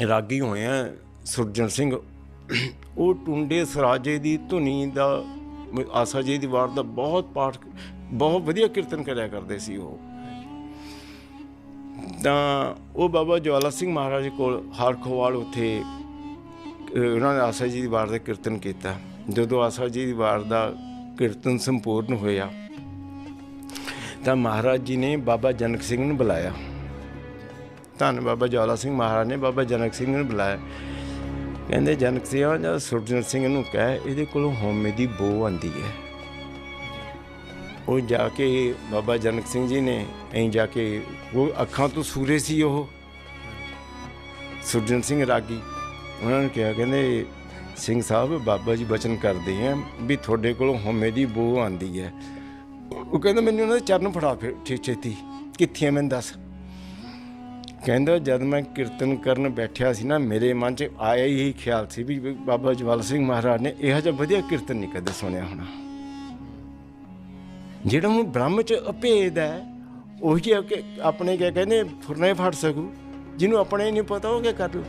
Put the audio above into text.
ਰਾਗੀ ਹੋਏ ਆ ਸੁਰਜਨ ਸਿੰਘ। ਉਹ ਟੁੰਡੇ ਸਰਾਜੇ ਦੀ ਧੁਨੀ ਦਾ, ਆਸਾ ਜੀ ਦੀ ਵਾਰ ਦਾ ਬਹੁਤ ਪਾਠ, ਬਹੁਤ ਵਧੀਆ ਕੀਰਤਨ ਕਰਿਆ ਕਰਦੇ ਸੀ ਉਹ। ਤਾਂ ਉਹ ਬਾਬਾ ਜਵਾਲਾ ਸਿੰਘ ਮਹਾਰਾਜ ਕੋਲ ਹਰਖੋਵਾਲ ਉੱਥੇ ਉਹਨਾਂ ਨੇ ਆਸਾ ਜੀ ਦੀ ਵਾਰ ਦਾ ਕੀਰਤਨ ਕੀਤਾ। ਜਦੋਂ ਆਸਾ ਜੀ ਦੀ ਵਾਰ ਦਾ ਕੀਰਤਨ ਸੰਪੂਰਨ ਹੋਇਆ, ਤਾਂ ਮਹਾਰਾਜ ਜੀ ਨੇ ਬਾਬਾ ਜਨਕ ਸਿੰਘ ਨੂੰ ਬੁਲਾਇਆ। ਧੰਨ ਬਾਬਾ ਜਵਾਲਾ ਸਿੰਘ ਮਹਾਰਾਜ ਨੇ ਬਾਬਾ ਜਨਕ ਸਿੰਘ ਨੂੰ ਬੁਲਾਇਆ। ਕਹਿੰਦੇ, ਜਨਕ ਸਿੰਘ ਜਾਂ ਸੁਰਜਨ ਸਿੰਘ ਨੂੰ ਕਹਿ, ਇਹਦੇ ਕੋਲੋਂ ਹਉਮੈ ਦੀ ਬੋ ਆਂਦੀ ਹੈ। ਉਹ ਜਾ ਕੇ ਬਾਬਾ ਜਨਕ ਸਿੰਘ ਜੀ ਨੇ ਐਂ ਜਾ ਕੇ, ਉਹ ਅੱਖਾਂ ਤੋਂ ਸੂਰੇ ਸੀ ਉਹ। ਸੁਰਜਨ ਸਿੰਘ ਰਾਗੀ, ਉਹਨਾਂ ਨੇ ਕਿਹਾ, ਕਹਿੰਦੇ, ਸਿੰਘ ਸਾਹਿਬ, ਬਾਬਾ ਜੀ ਬਚਨ ਕਰਦੇ ਆ ਵੀ ਤੁਹਾਡੇ ਕੋਲੋਂ ਹਉਮੈ ਦੀ ਬੋ ਆਂਦੀ ਹੈ। ਉਹ ਕਹਿੰਦਾ, ਮੈਨੂੰ ਉਹਨਾਂ ਦੇ ਚਰਨ ਫੜਾ ਫਿਰ ਛੇ ਛੇਤੀ ਕਿੱਥੇ ਆ, ਮੈਨੂੰ ਦੱਸ? ਕਹਿੰਦਾ ਜਦ ਮੈਂ ਕੀਰਤਨ ਕਰਨ ਬੈਠਿਆ ਸੀ ਨਾ, ਮੇਰੇ ਮਨ 'ਚ ਆਇਆ ਹੀ ਖਿਆਲ ਸੀ ਵੀ ਬਾਬਾ ਜਵਾਲ ਸਿੰਘ ਮਹਾਰਾਜ ਨੇ ਇਹੋ ਜਿਹਾ ਵਧੀਆ ਕੀਰਤਨ ਨਹੀਂ ਕਦੇ ਸੁਣਿਆ ਹੋਣਾ। ਜਿਹੜਾ ਹੁਣ ਬ੍ਰਹਮ 'ਚ ਅਭੇਦ ਹੈ, ਉਹ ਕਿ ਆਪਣੇ ਕਿਆ ਕਹਿੰਦੇ ਫੁਰਨੇ ਫੜ ਸਕੂ। ਜਿਹਨੂੰ ਆਪਣੇ ਨਹੀਂ ਪਤਾ ਉਹ ਕੀ ਕਰ ਲੂ